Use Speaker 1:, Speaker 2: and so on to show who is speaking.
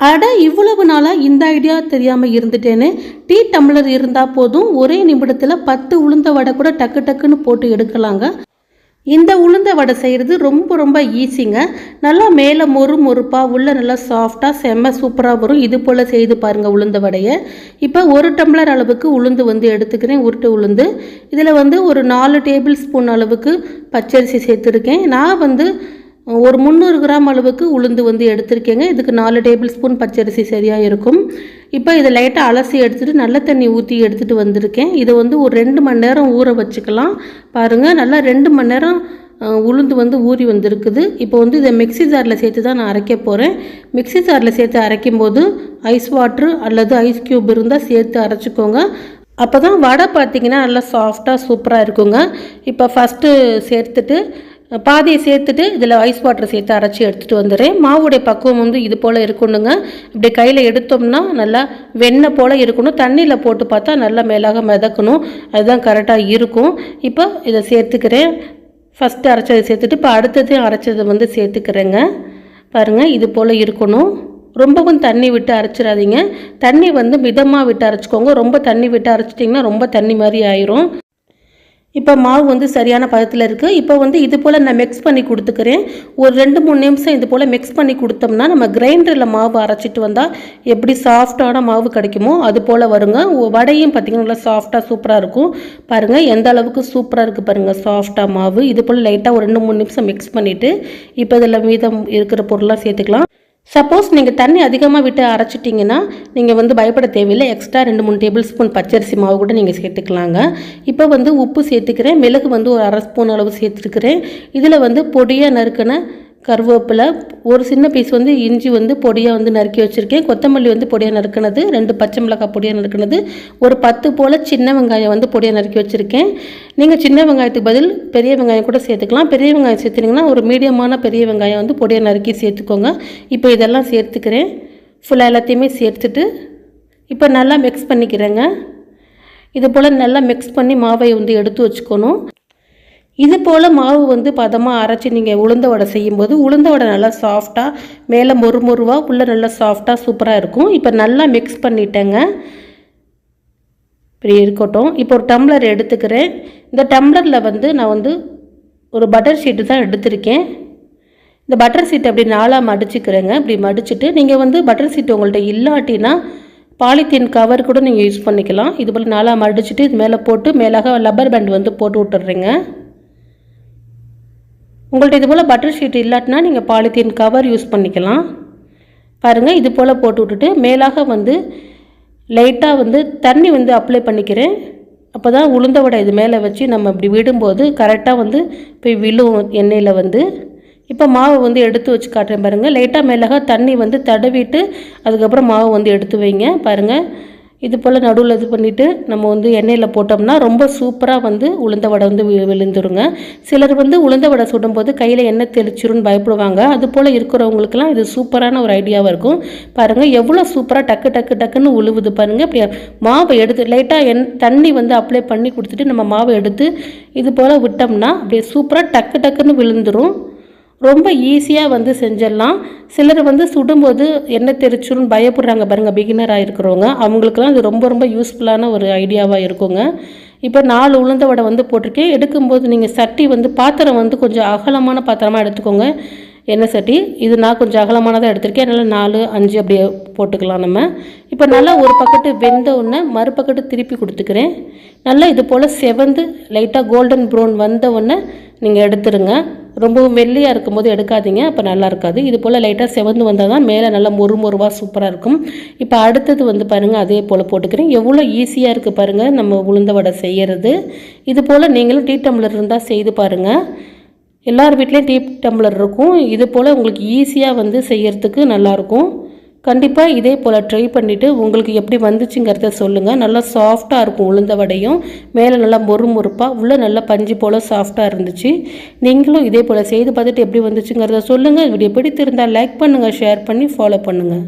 Speaker 1: அட இவ்வளவு நாளாக இந்த ஐடியா தெரியாமல் இருந்துட்டேன்னு டீ டம்ளர் இருந்தால் போதும் ஒரே நிமிடத்தில் பத்து உளுந்த வடை கூட டக்கு டக்குன்னு போட்டு எடுக்கலாங்க. இந்த உளுந்த வடை செய்கிறது ரொம்ப ரொம்ப ஈஸிங்க நல்லா மேலே மொறு மொறுப்பாக உள்ள நல்லா சாஃப்டாக செம்ம சூப்பராக வரும். இது போல் செய்து பாருங்கள் உளுந்த வடையை. இப்போ ஒரு டம்ளர் அளவுக்கு உளுந்து வந்து எடுத்துக்கிறேன் உருட்டு உளுந்து. இதில் வந்து ஒரு நாலு டேபிள் ஸ்பூன் அளவுக்கு பச்சரிசி சேர்த்துருக்கேன். நான் வந்து ஒரு முந்நூறு கிராம் அளவுக்கு உளுந்து வந்து எடுத்திருக்கேங்க. இதுக்கு நாலு டேபிள் ஸ்பூன் பச்சரிசி சரியாக இருக்கும். இப்போ இதை லைட்டாக அலசி எடுத்துகிட்டு நல்ல தண்ணி ஊற்றி எடுத்துகிட்டு வந்திருக்கேன். இதை வந்து ஒரு ரெண்டு மணி நேரம் ஊற வச்சுக்கலாம். பாருங்கள் நல்லா ரெண்டு மணி நேரம் உளுந்து வந்து ஊறி வந்திருக்குது. இப்போ வந்து இதை மிக்ஸி ஜாரில் சேர்த்து தான் நான் அரைக்க போகிறேன் மிக்ஸி ஜாரில் சேர்த்து அரைக்கும் போது ஐஸ் வாட்ரு அல்லது ஐஸ் க்யூப் இருந்தால் சேர்த்து அரைச்சிக்கோங்க. அப்போ தான் வடை பார்த்தீங்கன்னா நல்லா சாஃப்டாக சூப்பராக இருக்குங்க. இப்போ ஃபஸ்ட்டு சேர்த்துட்டு பாதியை சேர்த்துட்டு இதில் ஐஸ் வாட்டர் சேர்த்து அரைச்சி எடுத்துகிட்டு வந்துடுறேன். மாவுடைய பக்குவம் வந்து இது போல் இருக்கணுங்க. இப்படி கையில் எடுத்தோம்னா நல்லா வெண்ணெய் போல் இருக்கணும். தண்ணியில் போட்டு பார்த்தா நல்லா மேலாக மிதக்கணும். அதுதான் கரெக்டாக இருக்கும். இப்போ இதை சேர்த்துக்கிறேன். ஃபஸ்ட்டு அரைச்சதை சேர்த்துட்டு இப்போ அடுத்ததையும் அரைச்சதை வந்து சேர்த்துக்கிறேங்க. பாருங்கள் இது போல் இருக்கணும். ரொம்பவும் தண்ணி விட்டு அரைச்சிடாதீங்க. தண்ணி வந்து மிதமாக விட்டு அரைச்சிக்கோங்க. ரொம்ப தண்ணி விட்டு அரைச்சிட்டிங்கன்னா ரொம்ப தண்ணி மாதிரி ஆயிரும். இப்போ மாவு வந்து சரியான பதத்தில் இருக்குது இப்போ வந்து இது போல் நான் மிக்ஸ் பண்ணி கொடுத்துக்கிறேன். ஒரு ரெண்டு மூணு நிமிஷம் இது போல் மிக்ஸ் பண்ணி கொடுத்தோம்னா நம்ம கிரைண்டரில் மாவு அரைச்சிட்டு வந்தால் எப்படி சாஃப்டான மாவு கிடைக்குமோ அது போல் வருங்க. வடையும் பார்த்திங்கன்னா நல்லா சாஃப்டாக சூப்பராக இருக்கும். பாருங்கள் எந்த அளவுக்கு சூப்பராக இருக்குது பாருங்கள் சாஃப்டாக மாவு. இது போல் லைட்டாக ஒரு ரெண்டு மூணு நிமிஷம் மிக்ஸ் பண்ணிவிட்டு இப்போ இதில் மீதம் இருக்கிற பொருளாக சேர்த்துக்கலாம். சப்போஸ் நீங்கள் தண்ணி அதிகமாக விட்டு அரைச்சிட்டிங்கன்னா நீங்கள் வந்து பயப்பட தேவையில்லை. எக்ஸ்ட்ரா ரெண்டு மூணு டேபிள் ஸ்பூன் பச்சரிசி மாவு கூட நீங்கள் சேர்த்துக்கலாங்க. இப்போ வந்து உப்பு சேர்த்துக்கிறேன். மிளகு வந்து ஒரு அரை ஸ்பூன் அளவு சேர்த்துருக்கிறேன். இதில் வந்து பொடியாக நறுக்கின கருவேப்பிலை ஒரு சின்ன பீஸ் வந்து இஞ்சி வந்து பொடியாக வந்து நறுக்கி வச்சுருக்கேன். கொத்தமல்லி வந்து பொடியாக நறுக்கினது ரெண்டு பச்சை மிளகாய் பொடியாக நறுக்கினது ஒரு பத்து போல் சின்ன வெங்காயம் வந்து பொடியாக நறுக்கி வச்சுருக்கேன். நீங்கள் சின்ன வெங்காயத்துக்கு பதில் பெரிய வெங்காயம் கூட சேர்த்துக்கலாம். பெரிய வெங்காயம் சேர்த்துனிங்கன்னா ஒரு மீடியமான பெரிய வெங்காயம் வந்து பொடியாக நறுக்கி சேர்த்துக்கோங்க. இப்போ இதெல்லாம் சேர்த்துக்கிறேன். ஃபுல்லாக எல்லாத்தையுமே சேர்த்துட்டு இப்போ நல்லா மிக்ஸ் பண்ணிக்கிறேங்க. இது போல் நல்லா மிக்ஸ் பண்ணி மாவை வந்து எடுத்து வச்சுக்கணும். இது போல் மாவு வந்து பதமாக அரைச்சி நீங்கள் உளுந்த வடை செய்யும்போது உளுந்த வடை நல்லா சாஃப்டாக மேலே மொறு மொறுவாக உள்ளே நல்லா சாஃப்டாக சூப்பராக இருக்கும். இப்போ நல்லா மிக்ஸ் பண்ணிட்டேங்க. இப்படி இருக்கட்டும். இப்போ ஒரு டம்ளர் எடுத்துக்கிறேன். இந்த டம்ளரில் வந்து நான் வந்து ஒரு பட்டர் ஷீட்டு தான் எடுத்திருக்கேன். இந்த பட்டர் சீட் அப்படி நாலாக மடிச்சுக்கிறேங்க. இப்படி மடிச்சுட்டு நீங்கள் வந்து பட்டர் சீட் உங்கள்கிட்ட இல்லாட்டினா பாலித்தீன் கவர் கூட நீங்கள் யூஸ் பண்ணிக்கலாம். இது போல் நாளாக மடிச்சுட்டு இது மேலே போட்டு மேலாக லப்பர் பேண்ட் வந்து போட்டு விட்டுறீங்க. உங்கள்ட்ட இது போல் பட்டர் ஷீட் இல்லாட்டினா நீங்கள் பாலித்தீன் கவர் யூஸ் பண்ணிக்கலாம். பாருங்கள் இது போல் போட்டு விட்டுட்டு மேலாக வந்து லைட்டாக வந்து தண்ணி வந்து அப்ளை பண்ணிக்கிறேன். அப்போ தான் உளுந்த வடை இது மேலே வச்சு நம்ம இப்படி விடும்போது கரெக்டாக வந்து போய் விழும் எண்ணெயில் வந்து. இப்போ மாவு வந்து எடுத்து வச்சு காட்டுறேன் பாருங்கள் லைட்டாக மேலாக தண்ணி வந்து தடவிட்டு அதுக்கப்புறம் மாவு வந்து எடுத்து வைங்க. பாருங்கள் இது போல் நடுவில் இது பண்ணிவிட்டு நம்ம வந்து எண்ணெயில் போட்டோம்னா ரொம்ப சூப்பராக வந்து உளுந்த வடை வந்து வி- விழுந்துருங்க. சிலர் வந்து உளுந்த வடை சுடும்போது கையில் எண்ணெய் தெளிச்சிரும்னு பயப்படுவாங்க. அது போல் இருக்கிறவங்களுக்குலாம் இது சூப்பரான ஒரு ஐடியாவாக இருக்கும். பாருங்கள் எவ்வளோ சூப்பராக டக்கு டக்கு டக்குன்னு உழுவுது பாருங்கள் இப்படி மாவை எடுத்து லைட்டாக எண் தண்ணி வந்து அப்ளை பண்ணி கொடுத்துட்டு நம்ம மாவை எடுத்து இது போல் விட்டோம்னா அப்படியே சூப்பராக டக்கு டக்குன்னு விழுந்துரும். ரொம்ப ஈஸியாக வந்து செஞ்சிடலாம். சிலர் வந்து சுடும்போது எண்ணெய் தெரிச்சிருன்னு பயப்படுறாங்க பாருங்கள் பிகினராக இருக்கிறவங்க. அவங்களுக்குலாம் இது ரொம்ப ரொம்ப யூஸ்ஃபுல்லான ஒரு ஐடியாவாக இருக்குங்க. இப்போ நாலு உளுந்த வடை வந்து போட்டிருக்கேன். எடுக்கும்போது நீங்கள் சட்டி வந்து பாத்திரம் வந்து கொஞ்சம் அகலமான பாத்திரமாக எடுத்துக்கோங்க. எண்ணெய் சட்டி? இது நான் கொஞ்சம் அகலமானதாக எடுத்திருக்கேன். அதனால் நாலு அஞ்சு அப்படியே போட்டுக்கலாம் நம்ம. இப்போ நல்லா ஒரு பக்கெட்டு வெந்த உடனே மறுபக்கெட்டு திருப்பி கொடுத்துக்கிறேன். நல்லா இது போல் செவந்து லைட்டாக கோல்டன் ப்ரௌன் வந்த உடனே நீங்கள் எடுத்துருங்க. ரொம்பவும் வெள்ளையாக இருக்கும்போது எடுக்காதீங்க. அப்போ நல்லா இருக்காது. இது போல் லைட்டாக செவந்து வந்தால் தான் மேலே நல்லா மொறு மொறுவாக சூப்பராக இருக்கும். இப்போ அடுத்தது வந்து பாருங்கள் அதே போல் போட்டுக்கிறேன். எவ்வளோ ஈஸியாக இருக்குது பாருங்கள் நம்ம உளுந்த வடை செய்கிறது இது போல் நீங்களும் டீ டம்ளர் இருந்தால் செய்து பாருங்கள் எல்லார் வீட்லேயும் டீ டம்ளர் இருக்கும். இது போல் உங்களுக்கு ஈஸியாக வந்து செய்யறதுக்கு நல்லாயிருக்கும் கண்டிப்பாக இதே போல் ட்ரை பண்ணிவிட்டு உங்களுக்கு எப்படி வந்துச்சுங்கிறத சொல்லுங்கள் நல்லா சாஃப்டாக இருக்கும் உளுந்த வடையும். மேலே நல்லா மொறு மொறுப்பாக உள்ளே நல்லா பஞ்சு போல் சாஃப்டாக இருந்துச்சு. நீங்களும் இதே போல் செய்து பார்த்துட்டு எப்படி வந்துச்சுங்கிறத சொல்லுங்கள் வீடியோ பிடித்திருந்தால் லைக் பண்ணுங்கள் ஷேர் பண்ணி ஃபாலோ பண்ணுங்கள்